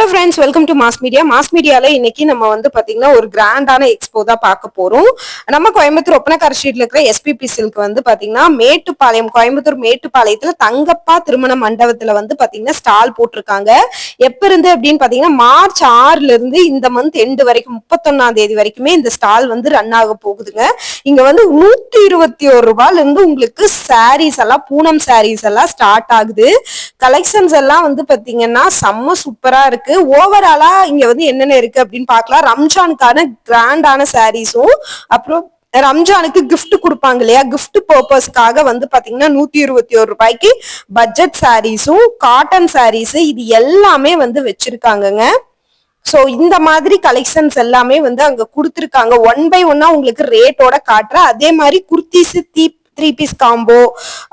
Hello friends welcome to mass media mass மீடியால இன்னைக்கு நம்ம வந்து பாத்தீங்கன்னா ஒரு கிராண்டான எக்ஸ்போ தான் பார்க்க போறோம். நம்ம கோயம்புத்தூர் ஒப்பனக்கார ஸ்ட்ரீட்ல இருக்கிற எஸ்பிபி சில்க் வந்து பாத்தீங்கன்னா மேட்டுப்பாளையம் கோயம்புத்தூர் மேட்டுப்பாளையத்துல தங்கப்பா திருமண மண்டபத்துல வந்து பாத்தீங்கன்னா ஸ்டால் போட்டிருக்காங்க. எப்ப இருந்து அப்படின்னு பாத்தீங்கன்னா மார்ச் ஆறுல இருந்து இந்த மந்த் எண்டு வரைக்கும் முப்பத்தொன்னாம் தேதி வரைக்குமே இந்த ஸ்டால் வந்து ரன் ஆக போகுதுங்க. இங்க வந்து நூத்தி இருபத்தி ஒரு ரூபாயில இருந்து உங்களுக்கு சாரீஸ் எல்லாம் பூனம் சாரீஸ் எல்லாம் ஸ்டார்ட் ஆகுது. கலெக்ஷன்ஸ் எல்லாம் வந்து பாத்தீங்கன்னா செம்ம சூப்பரா இருக்கு. இருக்கு. ஓவராலா இங்க வந்து என்னென்ன இருக்கு அப்படின்னு பாக்கலாம் ரம்ஜானுக்கான கிராண்டான சாரீஸும் அப்புறம் ரம்ஜானுக்கு கிஃப்ட் கொடுப்பாங்க இல்லையா? கிஃப்ட் பர்பஸ்க்காக வந்து பாத்தீங்கன்னா நூத்தி இருபத்தி ஒரு ரூபாய்க்கு பட்ஜெட் சாரீஸும் காட்டன் சாரீஸ் இது எல்லாமே வந்து வச்சிருக்காங்கங்க. ஸோ இந்த மாதிரி கலெக்ஷன்ஸ் எல்லாமே வந்து அங்க கொடுத்துருக்காங்க. ஒன் பை ஒன்னா உங்களுக்கு ரேட்டோட காட்டுற அதே மாதிரி குர்த்திஸ் தீ த்ரீ பீஸ் காம்போ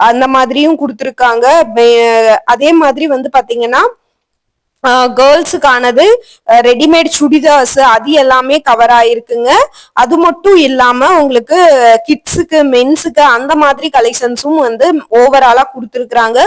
அந்த மாதிரியும் கொடுத்துருக்காங்க. அதே மாதிரி வந்து பாத்தீங்கன்னா கேர்ள்ஸுக்கானது ரெடிமேட் சுடிதார்ஸ் அது எல்லாமே கவர் ஆயிருக்குங்க. அது மட்டும் இல்லாம உங்களுக்கு கிட்ஸுக்கு மென்ஸுக்கு அந்த மாதிரி கலெக்ஷன்ஸும் வந்து ஓவராலா கொடுத்துருக்குறாங்க.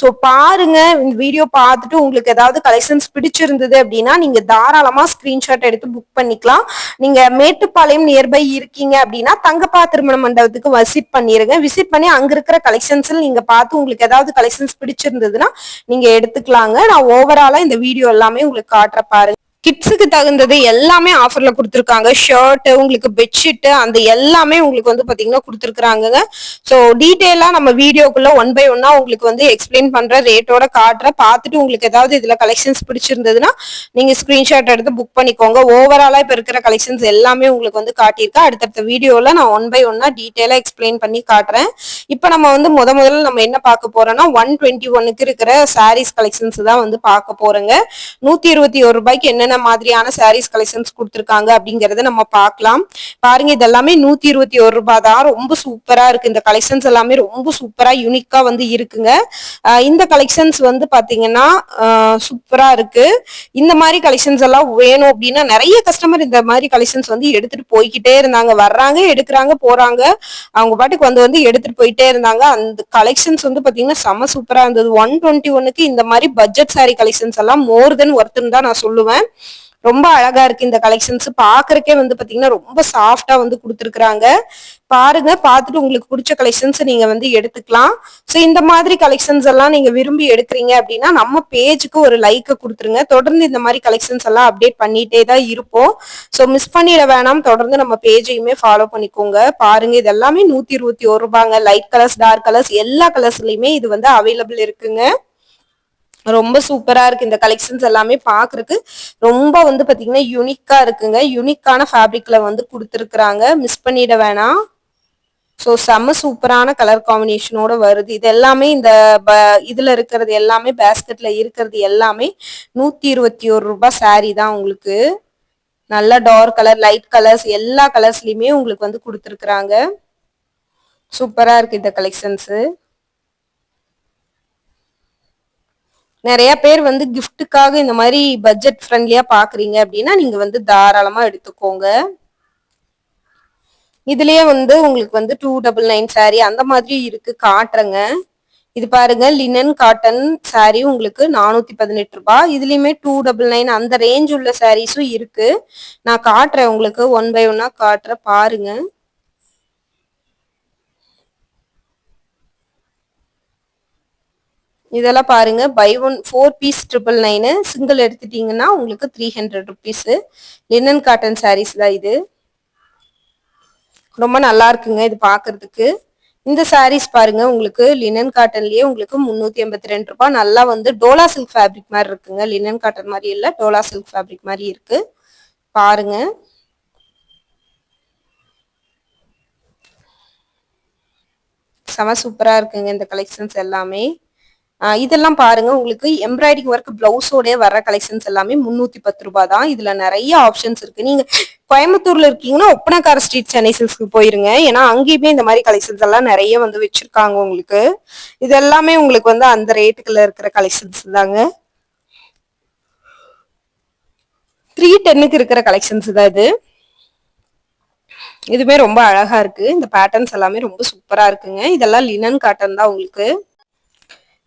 ஸோ பாருங்க இந்த வீடியோ பார்த்துட்டு உங்களுக்கு ஏதாவது கலெக்ஷன்ஸ் பிடிச்சிருந்தது அப்படின்னா நீங்க தாராளமா ஸ்கிரீன்ஷாட் எடுத்து புக் பண்ணிக்கலாம். நீங்க மேட்டுப்பாளையம் நியர்பை இருக்கீங்க அப்படின்னா தங்கப்பா திருமண மண்டபத்துக்கு விசிட் பண்ணிருங்க. விசிட் பண்ணி அங்க இருக்கிற கலெக்ஷன்ஸ் நீங்க பார்த்து உங்களுக்கு ஏதாவது கலெக்ஷன்ஸ் பிடிச்சிருந்ததுன்னா நீங்க எடுத்துக்கலாங்க. நான் ஓவராலா இந்த வீடியோ எல்லாமே உங்களுக்கு காட்டுற பாருங்க. கிட்ஸுக்கு தகுந்தது எல்லாமே ஆஃபர்ல கொடுத்துருக்காங்க. ஷர்ட் உங்களுக்கு பெட்ஷீட் அந்த எல்லாமே உங்களுக்கு வந்து பாத்தீங்கன்னா கொடுத்துருக்காங்க ஸோ டீட்டெயிலா நம்ம வீடியோக்குள்ள ஒன் பை ஒன்னா உங்களுக்கு வந்து எக்ஸ்பிளைன் பண்ற ரேட்டோட காட்டுற பார்த்துட்டு உங்களுக்கு ஏதாவது இதுல கலெக்ஷன்ஸ் பிடிச்சிருந்ததுன்னா நீங்க ஸ்கிரீன்ஷாட் எடுத்து புக் பண்ணிக்கோங்க. ஓவராலா இப்ப இருக்கிற கலெக்ஷன்ஸ் எல்லாமே உங்களுக்கு வந்து காட்டியிருக்கேன். அடுத்தடுத்த வீடியோல நான் ஒன் பை ஒன்னா டீட்டெயிலா எக்ஸ்பிளைன் பண்ணி காட்டுறேன். இப்போ நம்ம வந்து முத முதல்ல நம்ம என்ன பார்க்க போறோம்னா ஒன் டுவெண்ட்டி ஒன்னுக்கு இருக்கிற சாரீஸ் கலெக்ஷன்ஸ் தான் வந்து பார்க்க போறோங்க. நூத்தி இருபத்தி ஒரு ரூபாய்க்கு என்னென்ன மாதிரியான சாரீஸ் கலெக்ஷன்ஸ் கொடுத்துருக்காங்க அப்படிங்கறத நம்ம பார்க்கலாம். பாருங்க இதெல்லாமே நூத்தி இருபத்தி ஒரு ரூபாய் தான். ரொம்ப சூப்பரா இருக்கு. இந்த கலெக்ஷன்ஸ் எல்லாமே ரொம்ப சூப்பரா யூனிக்கா வந்து இருக்குங்க. இந்த கலெக்ஷன்ஸ் வந்து பாத்தீங்கன்னா சூப்பரா இருக்கு. இந்த மாதிரி கலெக்ஷன்ஸ் எல்லாம் வேணும் அப்படின்னா நிறைய கஸ்டமர் இந்த மாதிரி கலெக்ஷன்ஸ் வந்து எடுத்துட்டு போய்கிட்டே இருந்தாங்க. வர்றாங்க எடுக்கிறாங்க போறாங்க. அவங்க பாட்டுக்கு வந்து வந்து எடுத்துட்டு போயிட்டே இருந்தாங்க. அந்த கலெக்ஷன்ஸ் வந்து பாத்தீங்கன்னா செம சூப்பரா இருந்தது. ஒன் டுவெண்ட்டி ஒன்னுக்கு இந்த மாதிரி பட்ஜெட் சாரி கலெக்ஷன்ஸ் எல்லாம் மோர் தென் ஒர்த்துன்னு தான் நான் சொல்லுவேன். ரொம்ப அழகா இருக்கு இந்த கலெக்ஷன்ஸ் பாக்குறக்கே வந்து பாத்தீங்கன்னா ரொம்ப சாஃப்டா வந்து கொடுத்துருக்காங்க பாருங்க பார்த்துட்டு உங்களுக்கு பிடிச்ச கலெக்ஷன்ஸ் நீங்க வந்து எடுத்துக்கலாம். ஸோ இந்த மாதிரி கலெக்ஷன்ஸ் எல்லாம் நீங்க விரும்பி எடுக்கிறீங்க அப்படின்னா நம்ம பேஜுக்கு ஒரு லைக்கை கொடுத்துருங்க. தொடர்ந்து இந்த மாதிரி கலெக்ஷன்ஸ் எல்லாம் அப்டேட் பண்ணிட்டே தான் இருப்போம். ஸோ மிஸ் பண்ணிட வேணாம். தொடர்ந்து நம்ம பேஜையுமே ஃபாலோ பண்ணிக்கோங்க. பாருங்க இது எல்லாமே நூத்தி இருபத்தி ஒரு ரூபாங்க. லைட் கலர்ஸ் டார்க் கலர்ஸ் எல்லா கலர்ஸ்லயுமே இது வந்து அவைலபிள் இருக்குங்க. ரொம்ப சூப்பரா இருக்கு. இந்த கலெக்ஷன்ஸ் எல்லாமே பாக்குறதுக்கு ரொம்ப வந்து பாத்தீங்கன்னா யூனிக்கா இருக்குங்க. யூனிக்கான ஃபேப்ரிக்ல வந்து கொடுத்துருக்குறாங்க. மிஸ் பண்ணிட வேணாம். ஸோ செம்ம சூப்பரான கலர் காம்பினேஷனோட வருது. இது எல்லாமே இந்த இதுல இருக்கிறது எல்லாமே பேஸ்கெட்ல இருக்கிறது எல்லாமே நூத்தி இருபத்தி ஒரு ரூபாய் சாரீ தான் உங்களுக்கு. நல்ல டார்க் கலர் லைட் கலர்ஸ் எல்லா கலர்ஸ்லயுமே உங்களுக்கு வந்து கொடுத்துருக்குறாங்க. சூப்பரா இருக்கு இந்த கலெக்ஷன்ஸு நிறைய பேர் வந்து கிஃப்ட்டுக்காக இந்த மாதிரி பட்ஜெட் ஃப்ரெண்ட்லியா பாக்குறீங்க அப்படின்னா நீங்க வந்து தாராளமா எடுத்துக்கோங்க. இதுலயே வந்து உங்களுக்கு வந்து டூ டபுள் நைன் சாரி அந்த மாதிரி இருக்கு காட்டுறங்க. இது பாருங்க லினன் காட்டன் சாரி உங்களுக்கு நானூத்தி பதினெட்டு ரூபாய். இதுலயுமே டூ டபுள் நைன் அந்த ரேஞ்ச் உள்ள சாரீஸும் இருக்கு. நான் காட்டுறேன் உங்களுக்கு ஒன் பை ஒன்னா காட்டுறேன் பாருங்க. இதெல்லாம் பாருங்க. By one four piece triple nine single எடுத்துட்டீங்கன்னா உங்களுக்கு three hundred rupees linen cotton sarees தான் இது. ரொம்ப நல்லா இருக்குங்க இது பார்க்கறதுக்கு இந்த சாரீஸ் பாருங்க உங்களுக்கு லினன் காட்டன்லயே உங்களுக்கு முன்னூத்தி எண்பத்தி ரெண்டு ரூபாய். நல்லா வந்து டோலா சில்க் ஃபேப்ரிக் மாதிரி இருக்குங்க. லினன் காட்டன் மாதிரி இல்லை டோலா சில்க் ஃபேப்ரிக் மாதிரி இருக்கு. பாருங்க. செம சூப்பரா இருக்குங்க இந்த கலெக்ஷன்ஸ் எல்லாமே. இதெல்லாம் பாருங்க. உங்களுக்கு எம்ப்ராய்டிங் ஒர்க் பிளவுஸோட வர கலெக்ஷன்ஸ் எல்லாமே முன்னூத்தி பத்து ரூபாய் தான் இதுல நிறைய ஆப்ஷன்ஸ் இருக்கு. நீங்க கோயம்புத்தூர்ல இருக்கீங்கன்னா ஒப்பனக்கார ஸ்ட்ரீட் சென்னை சில்ஸ்க்கு போயிருங்க. ஏன்னா அங்கேயுமே இந்த மாதிரி கலெக்ஷன்ஸ் எல்லாம் நிறைய வந்து வச்சிருக்காங்க உங்களுக்கு. இது எல்லாமே உங்களுக்கு வந்து அந்த ரேட்டுக்குள்ள இருக்கிற கலெக்ஷன்ஸ் தாங்க. த்ரீ டென்னுக்கு இருக்கிற கலெக்ஷன்ஸ் தான் இது. இதுமே ரொம்ப அழகா இருக்கு. இந்த பேட்டர்ன்ஸ் எல்லாமே ரொம்ப சூப்பரா இருக்குங்க. இதெல்லாம் லினன் காட்டன் தான் உங்களுக்கு.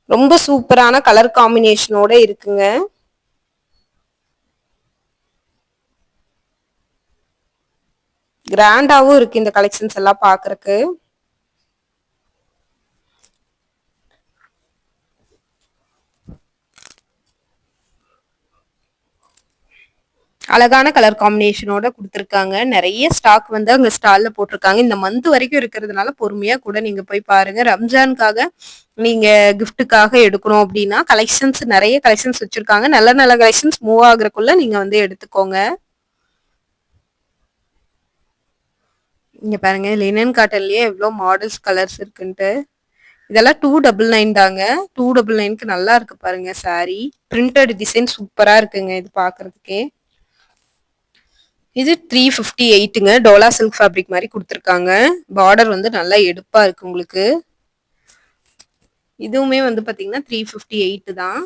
ரொம்ப சூப்பரான கலர் காம்பினேஷனோட இருக்குங்க. கிராண்டாவும் இருக்கு இந்த கலெக்ஷன்ஸ் எல்லாம் பாக்குறக்கு அழகான கலர் காம்பினேஷனோட கொடுத்துருக்காங்க. நிறைய ஸ்டாக் வந்து அங்கே ஸ்டாலில் போட்டிருக்காங்க. இந்த மந்த் வரைக்கும் இருக்கிறதுனால பொறுமையாக கூட நீங்கள் போய் பாருங்கள் ரம்ஜானுக்காக நீங்கள் கிஃப்ட்டுக்காக எடுக்கணும் அப்படின்னா கலெக்ஷன்ஸ் நிறைய கலெக்ஷன்ஸ் வச்சுருக்காங்க. நல்ல நல்ல கலெக்ஷன்ஸ் மூவ் ஆகுறக்குள்ள நீங்கள் வந்து எடுத்துக்கோங்க. இங்கே பாருங்க லினன் காட்டன்லேயே எவ்வளோ மாடல்ஸ் கலர்ஸ் இருக்குன்ட்டு. இதெல்லாம் டூ டபுள் நைன் தாங்க. டூ டபுள் நைனுக்கு நல்லா இருக்கு பாருங்க சாரி பிரிண்டட் டிசைன் சூப்பராக இருக்குங்க இது பார்க்குறதுக்கே இது த்ரீ ஃபிஃப்டி எயிட்டுங்க டோலா சில்க் ஃபேப்ரிக் மாதிரி கொடுத்துருக்காங்க. பார்டர் வந்து நல்லா எடுப்பாக இருக்கு உங்களுக்கு. இதுவுமே வந்து பார்த்தீங்கன்னா த்ரீ ஃபிஃப்டி எயிட்டு தான்.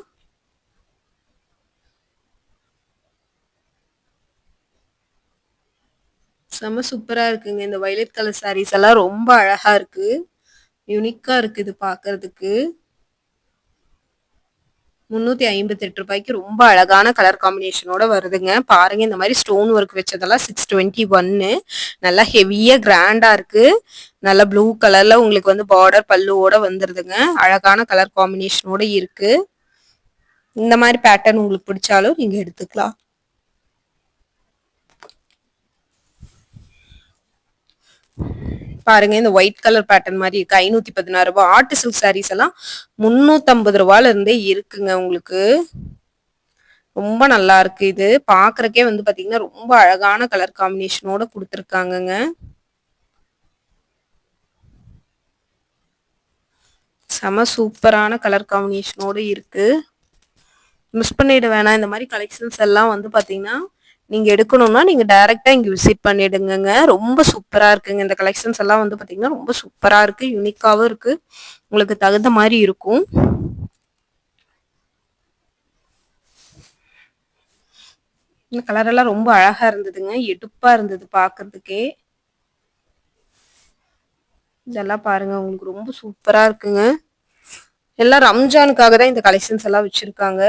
செம்ம சூப்பராக இருக்குங்க. இந்த வயலட் கலர் சாரீஸ் எல்லாம் ரொம்ப அழகா இருக்கு. யூனிக்காக இருக்குது இது பாக்குறதுக்கு. முந்நூற்றி ஐம்பத்தெட்டு ரூபாய்க்கு ரொம்ப அழகான கலர் காம்பினேஷனோட வருதுங்க. பாருங்க இந்த மாதிரி ஸ்டோன் ஒர்க் வச்சதெல்லாம் சிக்ஸ் டுவெண்ட்டி ஒன்னு நல்லா ஹெவியா கிராண்டா இருக்கு. நல்லா ப்ளூ கலர்ல உங்களுக்கு வந்து பார்டர் பல்லுவோட வந்துருதுங்க. அழகான கலர் காம்பினேஷனோட இருக்கு. இந்த மாதிரி பேட்டர்ன் உங்களுக்கு பிடிச்சாலும் நீங்க எடுத்துக்கலாம். பாருங்க இந்த ஒயிட் கலர் பேட்டர்ன் மாதிரி இருக்கு. ஐநூத்தி பதினாறு ரூபாய். ஆர்ட் சில்க் சாரீஸ் எல்லாம் முன்னூத்தி ரூபாயில இருந்தே இருக்குங்க உங்களுக்கு. ரொம்ப நல்லா இருக்கு இது. பாக்குறக்கே வந்து பாத்தீங்கன்னா ரொம்ப அழகான கலர் காம்பினேஷனோட கொடுத்துருக்காங்கங்க. செம சூப்பரான கலர் காம்பினேஷனோட இருக்கு. மிஸ் பண்ணிட வேணாம். இந்த மாதிரி கலெக்ஷன்ஸ் எல்லாம் வந்து பாத்தீங்கன்னா நீங்க எடுக்கணும்னா நீங்க டைரக்டா இங்க விசிட் பண்ணிடுங்க ரொம்ப சூப்பரா இருக்குங்க. இந்த கலெக்ஷன்ஸ் எல்லாம் வந்து பாத்தீங்கன்னா ரொம்ப சூப்பரா இருக்கு. யூனிக்காவும் இருக்கு. உங்களுக்கு தகுந்த மாதிரி இருக்கும். இந்த கலர் எல்லாம் ரொம்ப அழகா இருந்ததுங்க. எடுப்பா இருந்தது பாக்குறதுக்கே. இதெல்லாம் பாருங்க. உங்களுக்கு ரொம்ப சூப்பரா இருக்குங்க. எல்லாம் ரம்ஜானுக்காக தான் இந்த கலெக்ஷன்ஸ் எல்லாம் வச்சிருக்காங்க.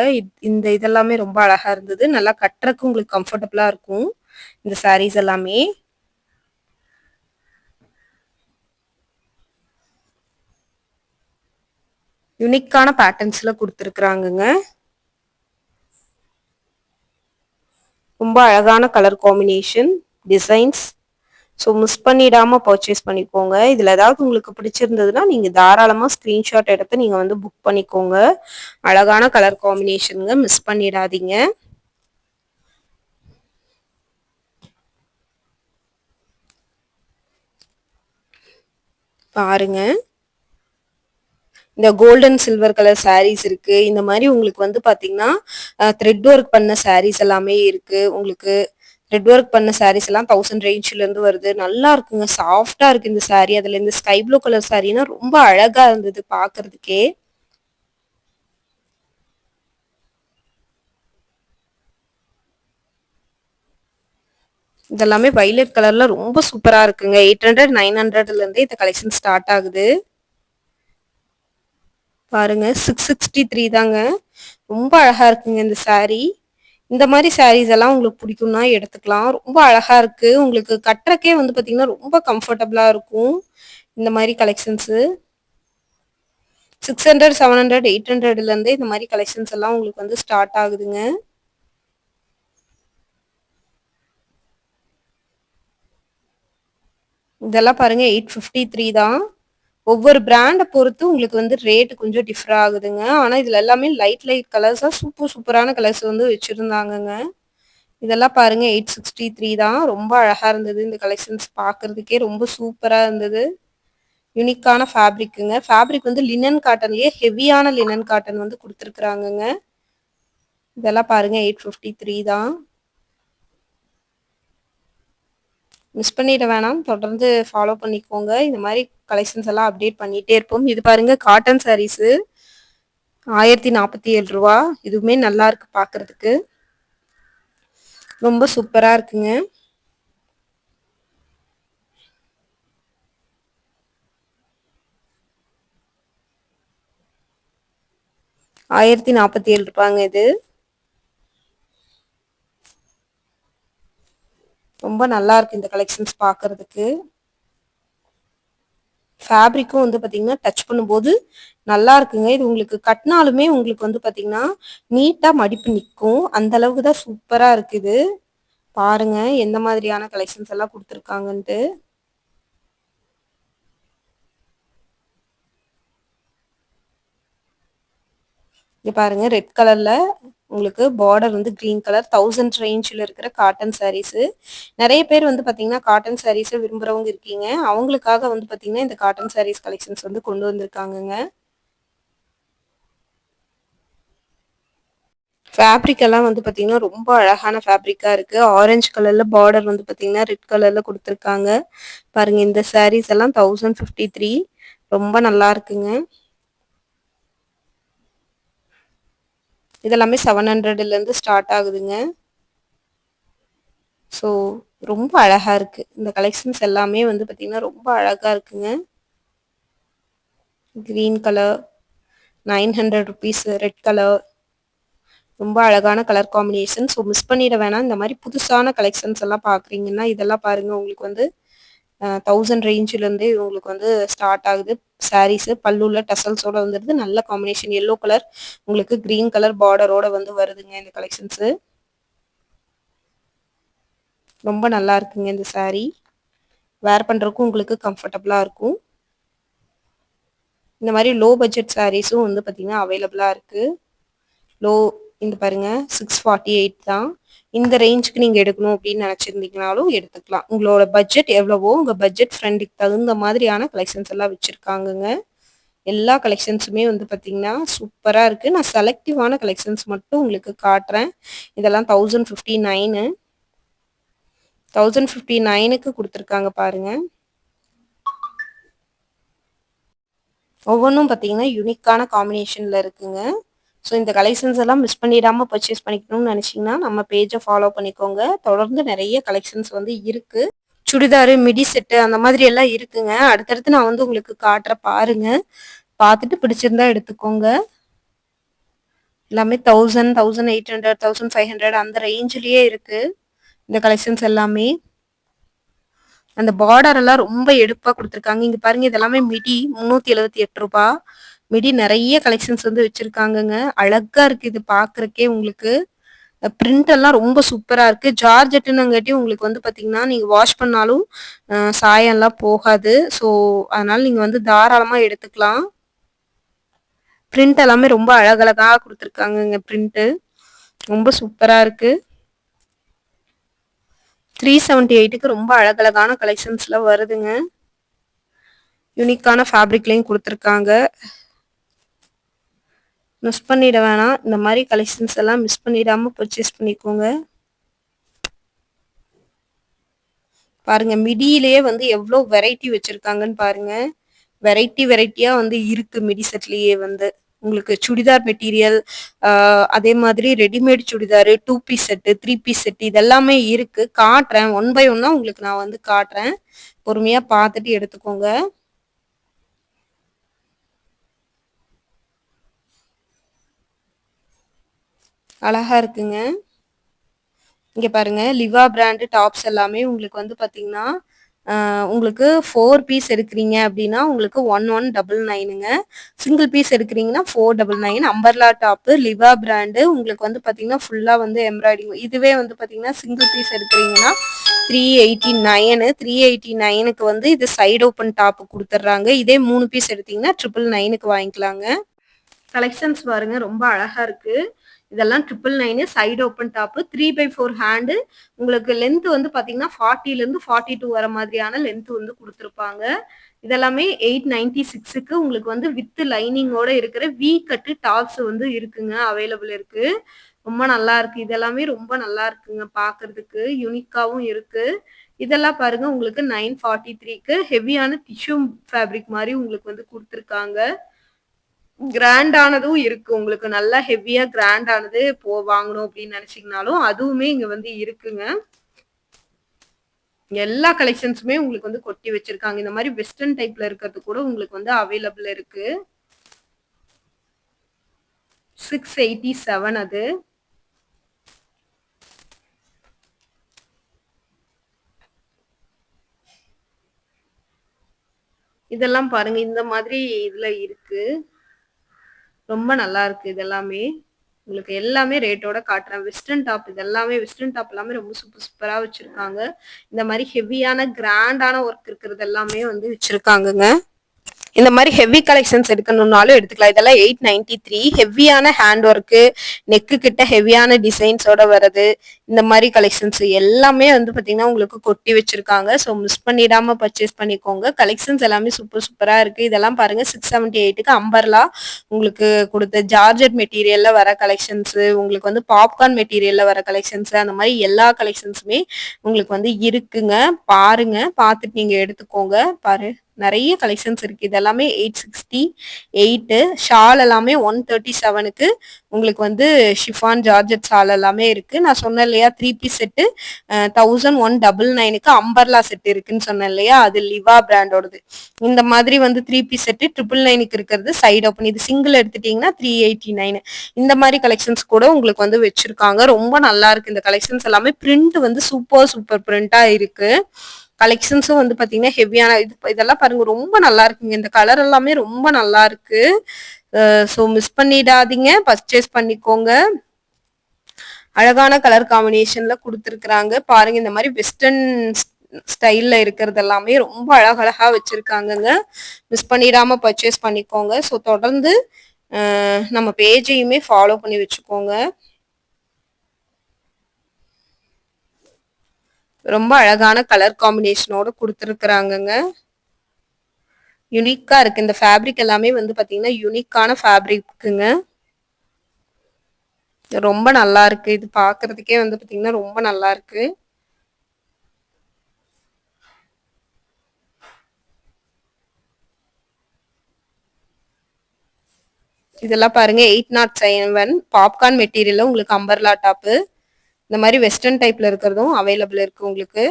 இந்த இதெல்லாமே ரொம்ப அழகா இருந்தது. நல்லா கட்டுறக்கு உங்களுக்கு கம்ஃபர்டபுளா இருக்கும். இந்த சாரீஸ் எல்லாமே. யுனிக்கான பேட்டர்ன்ஸ்ல கொடுத்துருக்குறாங்கங்க. ரொம்ப அழகான colour combination designs so miss பண்ணிடாம purchase பண்ணிக்கோங்க. இதில் ஏதாவது உங்களுக்கு பிடிச்சிருந்ததுன்னா நீங்கள் தாராளமாக ஸ்க்ரீன்ஷாட் எடுத்து நீங்கள் வந்து புக் பண்ணிக்கோங்க. அழகான கலர் காம்பினேஷனுங்க மிஸ் பண்ணிடாதீங்க. பாருங்க. இந்த கோல்டன் சில்வர் கலர் சாரீஸ் இருக்கு. இந்த மாதிரி உங்களுக்கு வந்து பாத்தீங்கன்னா த்ரெட் ஒர்க் பண்ண சாரீஸ் எல்லாமே இருக்கு. உங்களுக்கு ரெட் ஒர்க் பண்ண சாரீஸ் எல்லாம் தௌசண்ட் ரேஞ்ச்லேருந்து வருது. நல்லா இருக்குங்க. சாஃப்டா இருக்கு இந்த சாரீ அதுல இந்த ஸ்கை ப்ளூ கலர் சாரீனா ரொம்ப அழகா இருந்தது பாக்குறதுக்கே. இதெல்லாமே வைலட் கலர்ல ரொம்ப சூப்பரா இருக்குங்க. எயிட் ஹண்ட்ரட் நைன் ஹண்ட்ரட்ல இருந்தே இந்த கலெக்ஷன் ஸ்டார்ட் ஆகுது. பாருங்க சிக்ஸ் சிக்ஸ்டி த்ரீ தாங்க. ரொம்ப அழகா இருக்குங்க இந்த சாரீ இந்த மாதிரி சாரீஸ் எல்லாம் உங்களுக்கு பிடிக்கும்னா எடுத்துக்கலாம். ரொம்ப அழகா இருக்கு. உங்களுக்கு கட்டுறக்கே வந்து பார்த்திங்கன்னா ரொம்ப கம்ஃபர்டபுளா இருக்கும். இந்த மாதிரி collections six hundred seven hundred eight ஹண்ட்ரட்லேருந்து இந்த மாதிரி கலெக்ஷன்ஸ் எல்லாம் உங்களுக்கு வந்து ஸ்டார்ட் ஆகுதுங்க. இதெல்லாம் பாருங்க எயிட் ஃபிஃப்டி த்ரீ தான். ஒவ்வொரு பிராண்டை பொறுத்து உங்களுக்கு வந்து ரேட்டு கொஞ்சம் டிஃபர் ஆகுதுங்க. ஆனால் இதில் எல்லாமே லைட் லைட் கலர்ஸாக சூப்பர் சூப்பரான கலர்ஸ் வந்து வச்சுருந்தாங்கங்க. இதெல்லாம் பாருங்கள் எயிட் சிக்ஸ்டி த்ரீ தான். ரொம்ப அழகாக இருந்தது இந்த கலெக்ஷன்ஸ் பார்க்குறதுக்கே ரொம்ப சூப்பராக இருந்தது. யூனிக்கான ஃபேப்ரிக்குங்க ஃபேப்ரிக் வந்து லினன் காட்டன்லேயே ஹெவியான லினன் காட்டன் வந்து கொடுத்துருக்குறாங்கங்க. இதெல்லாம் பாருங்க எயிட் ஃபிஃப்டி த்ரீ தான். மிஸ் பண்ணிட வேணாம். தொடர்ந்து ஃபாலோ பண்ணிக்கோங்க. இந்த மாதிரி கலெக்ஷன்ஸ் எல்லாம் அப்டேட் பண்ணிகிட்டே இருப்போம். இது பாருங்க காட்டன் சாரீஸு ஆயிரத்தி நாற்பத்தி ஏழு ரூபா. இதுவுமே நல்லா இருக்கு பார்க்கறதுக்கு ரொம்ப சூப்பராக இருக்குங்க. ஆயிரத்தி நாற்பத்தி ஏழு ரூபாங்க இது. ரொம்ப நல்லா இருக்கு இந்த கலெக்ஷன்ஸ் பார்க்கறதுக்கு ஃபேப்ரிக்கும் வந்து பார்த்தீங்கன்னா டச் பண்ணும்போது நல்லா இருக்குங்க இது உங்களுக்கு கட்டினாலுமே உங்களுக்கு வந்து பார்த்தீங்கன்னா நீட்டாக மடிப்பு நிற்கும் அந்த அளவுக்கு தான் சூப்பராக இருக்குது பாருங்க எந்த மாதிரியான கலெக்ஷன்ஸ் எல்லாம் கொடுத்துருக்காங்கன்ட்டு. இங்கே பாருங்க ரெட் கலரில் உங்களுக்கு பார்டர் வந்து கிரீன் கலர் தௌசண்ட் ரேஞ்சில் இருக்கிற காட்டன் சாரீஸு நிறைய பேர் வந்து பார்த்தீங்கன்னா காட்டன் சாரீஸை விரும்புகிறவங்க இருக்கீங்க. அவங்களுக்காக வந்து பார்த்தீங்கன்னா இந்த காட்டன் சாரீஸ் கலெக்ஷன்ஸ் வந்து கொண்டு வந்திருக்காங்கங்க. ஃபேப்ரிக் எல்லாம் வந்து பார்த்தீங்கன்னா ரொம்ப அழகான ஃபேப்ரிக்காக இருக்குது ஆரஞ்சு கலரில் பார்டர் வந்து பார்த்தீங்கன்னா ரெட் கலரில் கொடுத்துருக்காங்க. பாருங்க இந்த சாரீஸ் எல்லாம் தௌசண்ட் ஃபிஃப்டி த்ரீ ரொம்ப நல்லா இருக்குங்க. இதெல்லாமே செவன் ஹண்ட்ரட்லேருந்து ஸ்டார்ட் ஆகுதுங்க. ஸோ ரொம்ப அழகாக இருக்குது இந்த கலெக்ஷன்ஸ் எல்லாமே வந்து பார்த்திங்கன்னா ரொம்ப அழகாக இருக்குங்க. Green colour nine hundred rupees red colour ரொம்ப அழகான கலர் காம்பினேஷன் ஸோ மிஸ் பண்ணிட வேணாம். இந்த மாதிரி புதுசான கலெக்ஷன்ஸ் எல்லாம் பார்க்குறீங்கன்னா இதெல்லாம் பாருங்கள் உங்களுக்கு வந்து தௌசண்ட் ரேஞ்சிலேருந்தே உங்களுக்கு வந்து ஸ்டார்ட் ஆகுது. சாரீஸு பல்லுள்ள டசல்ஸோட வந்துடுது நல்ல காம்பினேஷன் எல்லோ கலர் உங்களுக்கு க்ரீன் கலர் பார்டரோட வந்து வருதுங்க இந்த கலெக்ஷன்ஸு ரொம்ப நல்லா இருக்குங்க இந்த சாரீ வேர் பண்ணுறதுக்கும் உங்களுக்கு கம்ஃபர்டபுளாக இருக்கும். இந்த மாதிரி லோ பட்ஜெட் சாரீஸும் வந்து பார்த்திங்கன்னா அவைலபிளாக இருக்குது லோ இந்த பாருங்க சிக்ஸ் ஃபார்ட்டி எயிட் தான். இந்த ரேஞ்சுக்கு நீங்கள் எடுக்கணும் அப்படின்னு நினச்சிருந்தீங்கனாலும் எடுத்துக்கலாம். உங்களோட பட்ஜெட் எவ்வளவோ உங்கள் பட்ஜெட் ஃப்ரெண்டுக்கு தகுந்த மாதிரியான கலெக்ஷன்ஸ் எல்லாம் வச்சுருக்காங்கங்க. எல்லா கலெக்ஷன்ஸுமே வந்து பார்த்தீங்கன்னா சூப்பராக இருக்குது நான் செலக்டிவான கலெக்ஷன்ஸ் மட்டும் உங்களுக்கு காட்டுறேன். இதெல்லாம் thousand fifty nine thousand fifty நைனுக்கு கொடுத்துருக்காங்க பாருங்க. ஒவ்வொன்றும் பார்த்தீங்கன்னா யூனிக்கான காம்பினேஷனில் இருக்குங்க. ஸோ இந்த கலெக்ஷன்ஸ் எல்லாம் மிஸ் பண்ணிடாமல் பர்ச்சேஸ் பண்ணிக்கணும்னு நினச்சிங்கன்னா நம்ம பேஜை ஃபாலோ பண்ணிக்கோங்க. தொடர்ந்து நிறைய கலெக்ஷன்ஸ் வந்து இருக்குது சுடிதாரு மிடி செட்டு அந்த மாதிரி எல்லாம் இருக்குங்க. அடுத்தடுத்து நான் வந்து உங்களுக்கு காட்டுற பாருங்க. பார்த்துட்டு பிடிச்சிருந்தா எடுத்துக்கோங்க. எல்லாமே thousand thousand eight hundred thousand five hundred அந்த ரேஞ்சிலேயே இருக்கு. இந்த கலெக்ஷன்ஸ் எல்லாமே. அந்த பார்டர் எல்லாம் ரொம்ப எடுப்பா கொடுத்துருக்காங்க. இங்க பாருங்க இதெல்லாமே மிடி முன்னூத்தி எழுபத்தி எட்டு ரூபா. மிடி நிறைய கலெக்ஷன்ஸ் வந்து வச்சிருக்காங்கங்க. அழகா இருக்கு இது பாக்குறக்கே உங்களுக்கு. பிரிண்ட் எல்லாம் ரொம்ப சூப்பரா இருக்கு. ஜார்ஜெட்டுனுங்காட்டி உங்களுக்கு வந்து பாத்தீங்கன்னா நீங்க வாஷ் பண்ணாலும் சாயம் எல்லாம் போகாது. ஸோ அதனால நீங்க வந்து தாராளமா எடுத்துக்கலாம். பிரிண்ட் எல்லாமே ரொம்ப அழகழகா கொடுத்துருக்காங்கங்க பிரிண்ட்டு ரொம்ப சூப்பரா இருக்கு. த்ரீ செவன்டி எயிட்டுக்கு ரொம்ப அழகழகான கலெக்ஷன்ஸ்ல வருதுங்க. யூனிக்கான ஃபேப்ரிக்லையும் கொடுத்துருக்காங்க. மிஸ் பண்ணிட வேணாம். இந்த மாதிரி கலெக்ஷன்ஸ் எல்லாம் மிஸ் பண்ணிடாம பர்ச்சேஸ் பண்ணிக்கோங்க. பாருங்க மிடியிலேயே வந்து எவ்வளோ வெரைட்டி வச்சுருக்காங்கன்னு பாருங்க. வெரைட்டி வெரைட்டியாக வந்து இருக்கு மிடி செட்லேயே வந்து. உங்களுக்கு சுடிதார் மெட்டீரியல் அதே மாதிரி readymade churidar two piece set three piece set இதெல்லாமே இருக்கு. காட்டுறேன். ஒன் பை ஒன்னா உங்களுக்கு நான் வந்து காட்டுறேன். பொறுமையாக பார்த்துட்டு எடுத்துக்கோங்க. அழகா இருக்குங்க. இங்க பாருங்க லிவா பிராண்டு டாப்ஸ் எல்லாமே உங்களுக்கு வந்து பாத்தீங்கன்னா உங்களுக்கு ஃபோர் பீஸ் எடுக்கிறீங்க அப்படின்னா உங்களுக்கு ஒன் ஒன் டபுள் நைனுங்க சிங்கிள் பீஸ் எடுக்கிறீங்கன்னா four double nine umbrella top Liva brand உங்களுக்கு வந்து பார்த்தீங்கன்னா ஃபுல்லாக வந்து எம்ப்ராய்டிங் இதுவே வந்து பார்த்தீங்கன்னா சிங்கிள் பீஸ் எடுக்கிறீங்கன்னா three eighty nine three eighty நைனுக்கு வந்து இது சைடு ஓப்பன் டாப்பு கொடுத்துட்றாங்க இதே மூணு பீஸ் எடுத்தீங்கன்னா ட்ரிபிள் நைனுக்கு வாங்கிக்கலாங்க. கலெக்ஷன்ஸ் பாருங்க ரொம்ப அழகாக இருக்குது இதெல்லாம் triple nine side open top three by four hand உங்களுக்கு லென்த் வந்து பார்த்தீங்கன்னா ஃபார்ட்டிலேருந்து ஃபார்ட்டி டூ வர மாதிரியான லென்த் வந்து கொடுத்துருப்பாங்க. இதெல்லாமே எயிட் நைன்டி சிக்ஸுக்கு உங்களுக்கு வந்து வித் லைனிங்கோட இருக்கிற வி கட்டு டாப்ஸ் வந்து இருக்குங்க அவைலபிள் இருக்கு. ரொம்ப நல்லா இருக்கு. இதெல்லாமே ரொம்ப நல்லா இருக்குங்க பாக்குறதுக்கு. யூனிக்காவும் இருக்கு. இதெல்லாம் பாருங்க உங்களுக்கு நைன் ஃபார்ட்டி த்ரீக்கு ஹெவியான டிஷ்யூ ஃபேப்ரிக் மாதிரி உங்களுக்கு வந்து கொடுத்துருக்காங்க. கிராண்டானதும் இருக்கு. உங்களுக்கு நல்லா ஹெவியா கிராண்டானது போ வாங்கணும் அப்படின்னு நினைச்சீங்கனாலும் அதுவுமே இங்க வந்து இருக்குங்க. எல்லா கலெக்ஷன்ஸுமே உங்களுக்கு வந்து கொட்டி வச்சிருக்காங்க. இந்த மாதிரி வெஸ்டர்ன் டைப்ல இருக்கிறது கூட உங்களுக்கு வந்து அவைலபிள் இருக்கு. சிக்ஸ் எயிட்டி செவன் அது. இதெல்லாம் பாருங்க. இந்த மாதிரி இதுல இருக்கு. ரொம்ப நல்லா இருக்கு இது எல்லாமே உங்களுக்கு எல்லாமே ரேட்டோட காட்டுறேன். வெஸ்டர்ன் டாப் இது எல்லாமே வெஸ்டர்ன் டாப் எல்லாமே ரொம்ப சூப்பர் சூப்பரா வச்சிருக்காங்க. இந்த மாதிரி ஹெவியான கிராண்டான ஒர்க் இருக்கிறது எல்லாமே வந்து வச்சிருக்காங்கங்க. இந்த மாதிரி ஹெவி கலெக்ஷன்ஸ் எடுக்கணும்னாலும் எடுத்துக்கலாம். இதெல்லாம் எயிட் நைன்டி த்ரீ ஹெவியான ஹேண்ட் ஒர்க்கு நெக்கு கிட்ட ஹெவியான டிசைன்ஸோட வருது இந்த மாதிரி கலெக்ஷன்ஸ் எல்லாமே வந்து பார்த்தீங்கன்னா உங்களுக்கு கொட்டி வச்சிருக்காங்க. ஸோ மிஸ் பண்ணிடாம பர்ச்சேஸ் பண்ணிக்கோங்க. கலெக்ஷன்ஸ் எல்லாமே சூப்பர் சூப்பராக இருக்கு. இதெல்லாம் பாருங்க சிக்ஸ் செவன்டி எயிட்டுக்கு அம்பர்லா உங்களுக்கு கொடுத்த ஜார்ஜர் மெட்டீரியல்ல வர கலெக்ஷன்ஸ் உங்களுக்கு வந்து பாப்கார்ன் மெட்டீரியல்ல வர கலெக்ஷன்ஸ் அந்த மாதிரி எல்லா கலெக்ஷன்ஸுமே உங்களுக்கு வந்து இருக்குங்க. பாருங்க பார்த்துட்டு நீங்க எடுத்துக்கோங்க. பாரு. நிறைய கலெக்ஷன்ஸ் இருக்குது இது எல்லாமே எயிட் சிக்ஸ்டி எயிட்டு ஷால் எல்லாமே ஒன் தேர்ட்டி செவனுக்கு உங்களுக்கு வந்து ஷிஃபான் ஜார்ஜட் ஷால் எல்லாமே இருக்குது நான் சொன்னேன் இல்லையா three piece set thousand one double நைனுக்கு அம்பர்லா செட் இருக்குன்னு சொன்னேன் இல்லையா அது லிவா பிராண்டோடது இந்த மாதிரி வந்து த்ரீ பீஸ் செட்டு ட்ரிபிள் நைனுக்கு இருக்கிறது சைட் ஓப்பன் இது சிங்கிள் எடுத்துட்டீங்கன்னா த்ரீ எயிட்டி நைன் இந்த மாதிரி கலெக்ஷன்ஸ் கூட உங்களுக்கு வந்து வச்சிருக்காங்க. ரொம்ப நல்லா இருக்கு. இந்த கலெக்ஷன்ஸ் எல்லாமே பிரிண்ட் வந்து சூப்பர் சூப்பர் பிரிண்டா இருக்கு. கலெக்ஷன்ஸும் வந்து பார்த்தீங்கன்னா ஹெவியான இது இதெல்லாம் பாருங்க ரொம்ப நல்லா இருக்குங்க. இந்த கலர் எல்லாமே ரொம்ப நல்லா இருக்கு. ஸோ மிஸ் பண்ணிடாதீங்க. பர்ச்சேஸ் பண்ணிக்கோங்க. அழகான கலர் காம்பினேஷன்ல கொடுத்துருக்குறாங்க. பாருங்க இந்த மாதிரி வெஸ்டர்ன் ஸ்டைல்ல இருக்கிறது எல்லாமே ரொம்ப அழகழகா வச்சிருக்காங்கங்க. மிஸ் பண்ணிடாம பர்ச்சேஸ் பண்ணிக்கோங்க. ஸோ தொடர்ந்து நம்ம பேஜையுமே ஃபாலோ பண்ணி வச்சுக்கோங்க. ரொம்ப அழகான கலர் காம்பினேஷனோட கொடுத்துருக்குறாங்கங்க. யுனிக்காக இருக்கு. இந்த ஃபேப்ரிக் எல்லாமே வந்து பார்த்தீங்கன்னா யுனிக்கான ஃபேப்ரிக்குங்க ரொம்ப நல்லா இருக்கு. இது பார்க்கறதுக்கே வந்து பார்த்தீங்கன்னா ரொம்ப நல்லா இருக்கு. இதெல்லாம் பாருங்க. Eight nought seven popcorn material உங்களுக்கு அம்பர்லா டாப்பு இந்த மாதிரி வெஸ்டர்ன் டைப்ல இருக்கிறதும் அவைலபிள் இருக்கு உங்களுக்கு.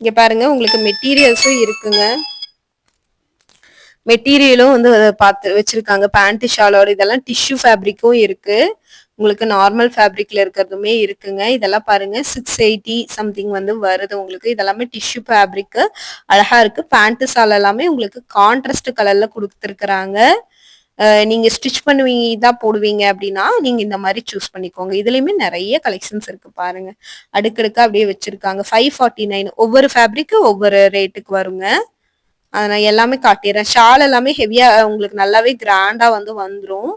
இங்க பாருங்க உங்களுக்கு மெட்டீரியல்ஸும் இருக்குங்க. மெட்டீரியலும் வந்து பார்த்து வச்சிருக்காங்க. பேண்ட் ஷாலோட இதெல்லாம் டிஷ்யூ ஃபேப்ரிக்கும் இருக்கு. உங்களுக்கு நார்மல் ஃபேப்ரிக்ல இருக்கிறதுமே இருக்குங்க. இதெல்லாம் பாருங்க சிக்ஸ் எயிட்டி சம்திங் வந்து வருது உங்களுக்கு. இதெல்லாமே டிஷ்யூ ஃபேப்ரிக்கு அழகா இருக்கு. பேண்ட் ஷால் எல்லாமே உங்களுக்கு கான்ட்ராஸ்ட் கலர்ல கொடுத்துருக்குறாங்க. நீங்க ஸ்டிச் பண்ணுவீங்க இதாக போடுவீங்க அப்படின்னா நீங்க இந்த மாதிரி சூஸ் பண்ணிக்கோங்க. இதுலயுமே நிறைய கலெக்ஷன்ஸ் இருக்கு பாருங்க. அடுக்கடுக்கா அப்படியே வச்சிருக்காங்க. ஃபைவ் ஃபார்ட்டி நைன் ஒவ்வொரு ஃபேப்ரிக்கு ஒவ்வொரு ரேட்டுக்கு வருங்க. அதை நான் எல்லாமே காட்டிடுறேன். ஷால் எல்லாமே ஹெவியா உங்களுக்கு நல்லாவே கிராண்டா வந்து வந்துடும்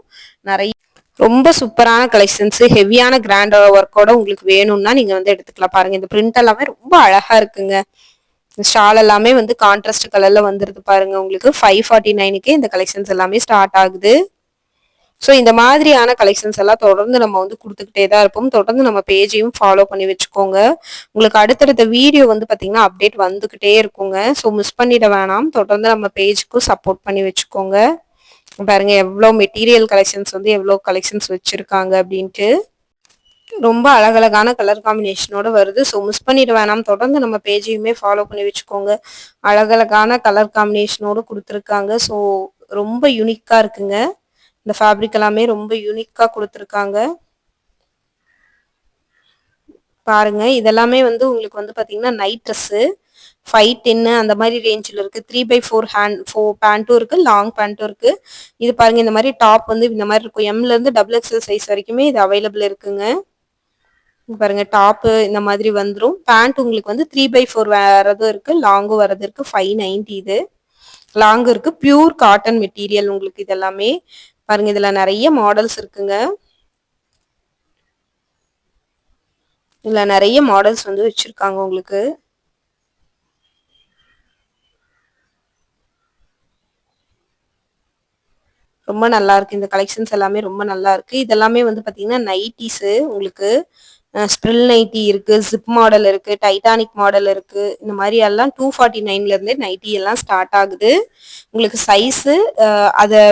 நிறைய ரொம்ப சூப்பரான கலெக்ஷன்ஸ் ஹெவியான கிராண்ட் ஒர்க்கோட உங்களுக்கு வேணும்னா நீங்க வந்து எடுத்துக்கலாம். பாருங்க இந்த பிரிண்ட் எல்லாமே ரொம்ப அழகா இருக்குங்க. ஷால் எல்லாமே வந்து கான்ட்ராஸ்ட் கலர்ல வந்துருது பாருங்க. உங்களுக்கு ஃபைவ் ஃபார்ட்டி நைனுக்கே இந்த கலெக்ஷன்ஸ் எல்லாமே ஸ்டார்ட் ஆகுது. ஸோ இந்த மாதிரியான கலெக்ஷன்ஸ் எல்லாம் தொடர்ந்து நம்ம வந்து கொடுத்துக்கிட்டே தான் இருப்போம். தொடர்ந்து நம்ம பேஜையும் ஃபாலோ பண்ணி வச்சுக்கோங்க. உங்களுக்கு அடுத்தடுத்த வீடியோ வந்து பார்த்தீங்கன்னா அப்டேட் வந்துக்கிட்டே இருக்குங்க. ஸோ மிஸ் பண்ணிட வேணாம். தொடர்ந்து நம்ம பேஜுக்கும் சப்போர்ட் பண்ணி வச்சுக்கோங்க. பாருங்க எவ்வளோ மெட்டீரியல் கலெக்ஷன்ஸ் வந்து எவ்வளோ கலெக்ஷன்ஸ் வச்சுருக்காங்க அப்படின்ட்டு. ரொம்ப அழகழகான கலர் காம்பினேஷனோட வருது. ஸோ மிஸ் பண்ணிட வேணாம். தொடர்ந்து நம்ம பேஜையுமே ஃபாலோ பண்ணி வச்சுக்கோங்க. அழகழகான கலர் காம்பினேஷனோட கொடுத்துருக்காங்க. ஸோ ரொம்ப யூனிக்காக இருக்குங்க. இந்த ஃபேப்ரிக் எல்லாமே ரொம்ப யூனிக்காக கொடுத்துருக்காங்க. பாருங்க. இதெல்லாமே வந்து உங்களுக்கு வந்து பார்த்தீங்கன்னா நைட் ட்ரெஸ்ஸு ஃபைவ் டென்னு அந்த மாதிரி ரேஞ்சில் இருக்குது three by four hand four பேண்ட்டும் இருக்குது லாங் பேண்ட்டும் இருக்குது இது பாருங்க இந்த மாதிரி டாப் வந்து இந்த மாதிரி இருக்கும். எம்லேருந்து டபுள் எக்ஸல் சைஸ் வரைக்குமே இது அவைலபிள் இருக்குங்க. பாருங்க டாப்பு இந்த மாதிரி வந்துடும் பேண்ட் உங்களுக்கு வந்து த்ரீ பை ஃபோர் வரதும் இருக்கு லாங்கும் வரது இருக்கு ஃபைவ் நைன்டி இது. லாங் இருக்கு பியூர் காட்டன் மெட்டீரியல் உங்களுக்கு இதெல்லாமே. பாருங்க இதுல நிறைய மாடல்ஸ் இருக்குங்க. இதுல நிறைய மாடல்ஸ் வந்து வச்சிருக்காங்க உங்களுக்கு. ரொம்ப நல்லா இருக்கு. இந்த கலெக்ஷன்ஸ் எல்லாமே ரொம்ப நல்லா இருக்கு. இதெல்லாமே வந்து பாத்தீங்கன்னா நைட்டிஸ் உங்களுக்கு ஸ்ப்ரில் நைட்டி இருக்கு ஜிப் மாடல் இருக்கு டைட்டானிக் மாடல் இருக்கு. இந்த மாதிரி எல்லாம் டூ ஃபார்ட்டி நைன்ல இருந்து நைட்டி எல்லாம் ஸ்டார்ட் ஆகுது. உங்களுக்கு சைஸு அதை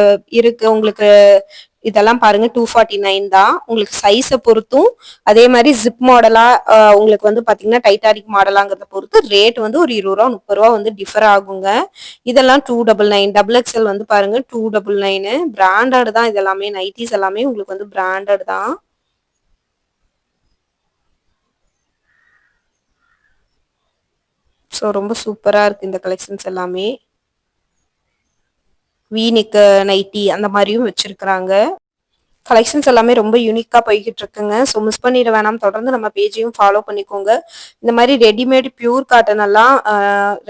இருக்கு உங்களுக்கு இதெல்லாம் பாருங்க டூ ஃபார்ட்டி நைன் தான். உங்களுக்கு சைஸை பொறுத்தும் அதே மாதிரி ஜிப் மாடலா உங்களுக்கு வந்து பாத்தீங்கன்னா டைட்டானிக் மாடலாங்கிறத பொறுத்து ரேட் வந்து ஒரு இருபது ரூபா முப்பது ரூபா வந்து டிஃபர் ஆகுங்க. இதெல்லாம் two double nine double XL வந்து பாருங்க டூ டபுள் நைனு பிராண்டட் தான் இதெல்லாமே நைட்டிஸ் எல்லாமே உங்களுக்கு வந்து பிராண்டட் தான். ஸோ ரொம்ப சூப்பராக இருக்குது இந்த கலெக்ஷன்ஸ் எல்லாமே. வீனிக்கு நைட்டி அந்த மாதிரியும் வச்சுருக்குறாங்க. கலெக்ஷன்ஸ் எல்லாமே ரொம்ப யூனிக்காக போய்கிட்டு இருக்குங்க ஸோ மிஸ் பண்ணிட வேணாம். தொடர்ந்து நம்ம பேஜையும் ஃபாலோ பண்ணிக்கோங்க. இந்த மாதிரி ரெடிமேட் பியூர் காட்டன் எல்லாம்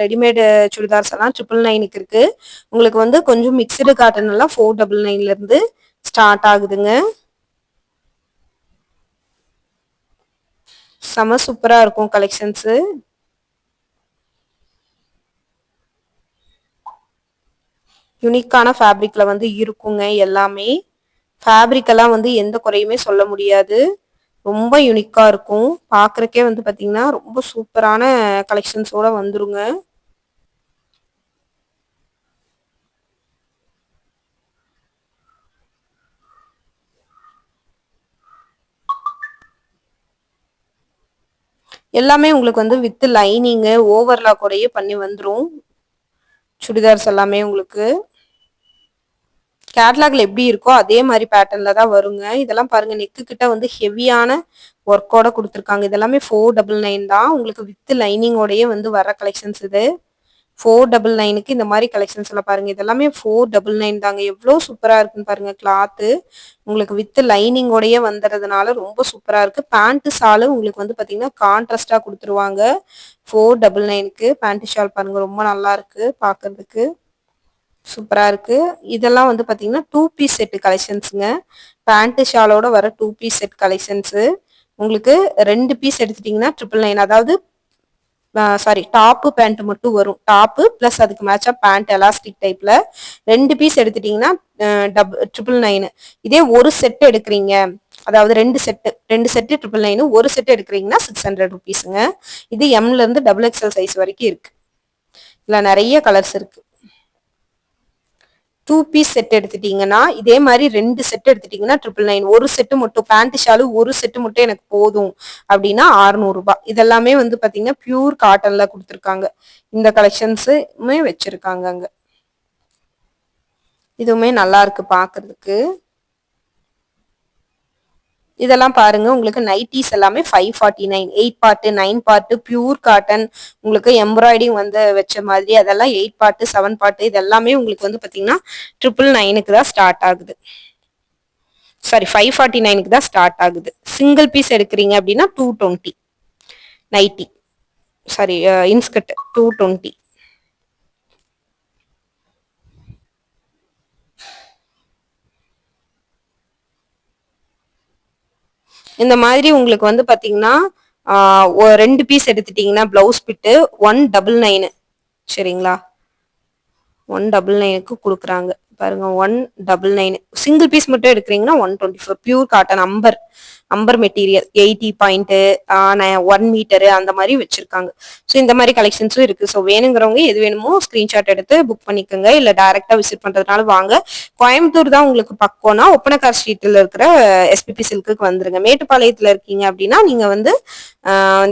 ரெடிமேடு சுடிதார்ஸ் எல்லாம் ட்ரிபிள் நைனுக்கு இருக்குது உங்களுக்கு வந்து கொஞ்சம் மிக்சடு காட்டன் எல்லாம் ஃபோர் டபுள் நைன்லேருந்து ஸ்டார்ட் ஆகுதுங்க. செம சூப்பராக இருக்கும் கலெக்ஷன்ஸு யுனிக்கான ஃபேப்ரிக்ல வந்து இருக்குங்க எல்லாமே. ஃபேப்ரிக் எல்லாம் வந்து எந்த குறையுமே சொல்ல முடியாது. ரொம்ப யுனிக்காக இருக்கும். பார்க்குறக்கே வந்து பார்த்தீங்கன்னா ரொம்ப சூப்பரான கலெக்ஷன்ஸோட வந்துருங்க. எல்லாமே உங்களுக்கு வந்து வித் லைனிங்கு ஓவர்லாக்கோடையே பண்ணி வந்துடும் சுடிதார்ஸ் எல்லாமே உங்களுக்கு. கேட்லாக்ல எப்படி இருக்கோ அதே மாதிரி பேட்டர்ன்ல தான் வருங்க. இதெல்லாம் பாருங்க நெக்கு கிட்ட வந்து ஹெவியான ஒர்க்கோட கொடுத்துருக்காங்க. இதெல்லாமே ஃபோர் டபுள் நைன் தான். உங்களுக்கு வித் லைனிங்கோடயே வந்து வர கலெக்ஷன்ஸ் இது. ஃபோர் டபுள் நைனுக்கு இந்த மாதிரி கலெக்ஷன்ஸ் எல்லாம் பாருங்க. இதெல்லாமே ஃபோர் டபுள் நைன் தாங்க. எவ்வளோ சூப்பரா இருக்குன்னு பாருங்க கிளாத்து உங்களுக்கு வித் லைனிங்கோடயே வந்துடுறதுனால ரொம்ப சூப்பரா இருக்கு. பேண்ட் ஷாலு உங்களுக்கு வந்து பாத்தீங்கன்னா கான்ட்ராஸ்டா கொடுத்துருவாங்க. ஃபோர் டபுள் நைனுக்கு பேண்ட் ஷால் பாருங்க ரொம்ப நல்லா இருக்கு பாக்குறதுக்கு. சூப்பராக இருக்கு. இதெல்லாம் வந்து பார்த்தீங்கன்னா டூ பீஸ் செட்டு கலெக்ஷன்ஸுங்க பேண்ட்டு ஷாலோட வர டூ பீஸ் செட் கலெக்ஷன்ஸு உங்களுக்கு ரெண்டு பீஸ் எடுத்துட்டீங்கன்னா ட்ரிபிள் நைன் அதாவது சாரி டாப்பு பேண்ட் மட்டும் வரும். டாப்பு ப்ளஸ் அதுக்கு மேட்சாக பேண்ட் எலாஸ்டிக் டைப்பில் ரெண்டு பீஸ் எடுத்துட்டிங்கன்னா டப் ட்ரிபிள் நைனு இதே ஒரு செட்டு எடுக்கிறீங்க. அதாவது ரெண்டு செட்டு ரெண்டு செட்டு ட்ரிபிள் நைனு ஒரு செட்டு எடுக்கிறீங்கன்னா சிக்ஸ் ஹண்ட்ரட் ருபீஸுங்க இது எம்லேருந்து டபுள் எக்ஸ்எல் சைஸ் வரைக்கும் இருக்குது இதில் நிறைய கலர்ஸ் இருக்குது டூ பீஸ் செட் எடுத்துட்டீங்கன்னா இதே மாதிரி ரெண்டு செட் எடுத்துட்டீங்கன்னா ட்ரிபிள் நைன் ஒரு செட்டு மட்டும் பேண்ட் ஷாலு ஒரு செட்டு மட்டும் எனக்கு போதும். அப்படின்னா அறுநூறுபா இதெல்லாமே வந்து பார்த்தீங்கன்னா பியூர் காட்டனில் கொடுத்துருக்காங்க. இந்த கலெக்ஷன்ஸுமே வச்சுருக்காங்க அங்கே. இதுவுமே நல்லா இருக்கு பார்க்கறதுக்கு இதெல்லாம் பாருங்க உங்களுக்கு நைட்டிஸ் எல்லாமே five forty nine eight part nine part pure cotton உங்களுக்கு எம்ப்ராய்டிங் வந்து வச்ச மாதிரி அதெல்லாம் எயிட் பார்ட்டு செவன் பார்ட்டு இது எல்லாமே உங்களுக்கு வந்து பார்த்தீங்கன்னா ட்ரிபிள் நைனுக்கு தான் ஸ்டார்ட் ஆகுது. சாரி ஃபைவ் ஃபார்ட்டி நைனுக்கு தான் ஸ்டார்ட் ஆகுது. சிங்கிள் பீஸ் எடுக்கிறீங்க அப்படின்னா two twenty nighty sari inskirt two twenty இந்த மாதிரி உங்களுக்கு வந்து பாத்தீங்கன்னா ரெண்டு பீஸ் எடுத்துட்டீங்கன்னா blouse bit one double nine சரிங்களா? ஒன் டபுள் நைனுக்கு கொடுக்குறாங்க. பாருங்க one double nine single piece மட்டும் எடுக்கிறீங்கன்னா one twenty four pure cotton amber amber material eighty point one metre அந்த மாதிரி வச்சிருக்காங்க. ஸோ இந்த மாதிரி கலெக்ஷன்ஸும் இருக்கு. ஸோ வேணுங்கிறவங்க எது வேணுமோ ஸ்கிரீன்ஷாட் எடுத்து புக் பண்ணிக்கோங்க. இல்லை டைரக்டா விசிட் பண்றதுனால வாங்க. கோயம்புத்தூர் தான் உங்களுக்கு பக்கம்னா ஒப்பனக்கார் ஸ்ட்ரீட்ல இருக்கிற எஸ்பிபி சில்க்கு வந்துருங்க. மேட்டுப்பாளையத்துல இருக்கீங்க அப்படின்னா நீங்க வந்து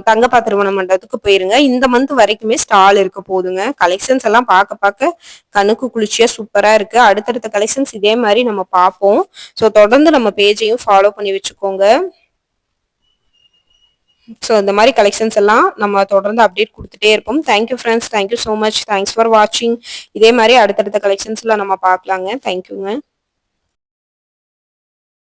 தங்கப்பா திருமண மண்டபத்துக்கு போயிருங்க. இந்த மந்த் வரைக்குமே ஸ்டால் இருக்க போதுங்க. கலெக்ஷன்ஸ் எல்லாம் பார்க்க பார்க்க கணுக்கு குளிர்ச்சியா சூப்பரா இருக்கு. அடுத்தடுத்த கலெக்ஷன்ஸ் இதே மாதிரி நம்ம பார்ப்போம். ஸோ தொடர்ந்து நம்ம பேஜையும் ஃபாலோ பண்ணி வச்சுக்கோங்க. ஸோ இந்த மாதிரி கலெக்ஷன்ஸ் எல்லாம் நம்ம தொடர்ந்து அப்டேட் கொடுத்துட்டே இருப்போம். Thank you friends thank you so much thanks for வாட்சிங் இதே மாதிரி அடுத்தடுத்த கலெக்ஷன்ஸ்லாம் நம்ம பார்க்கலாங்க. தேங்க்யூங்க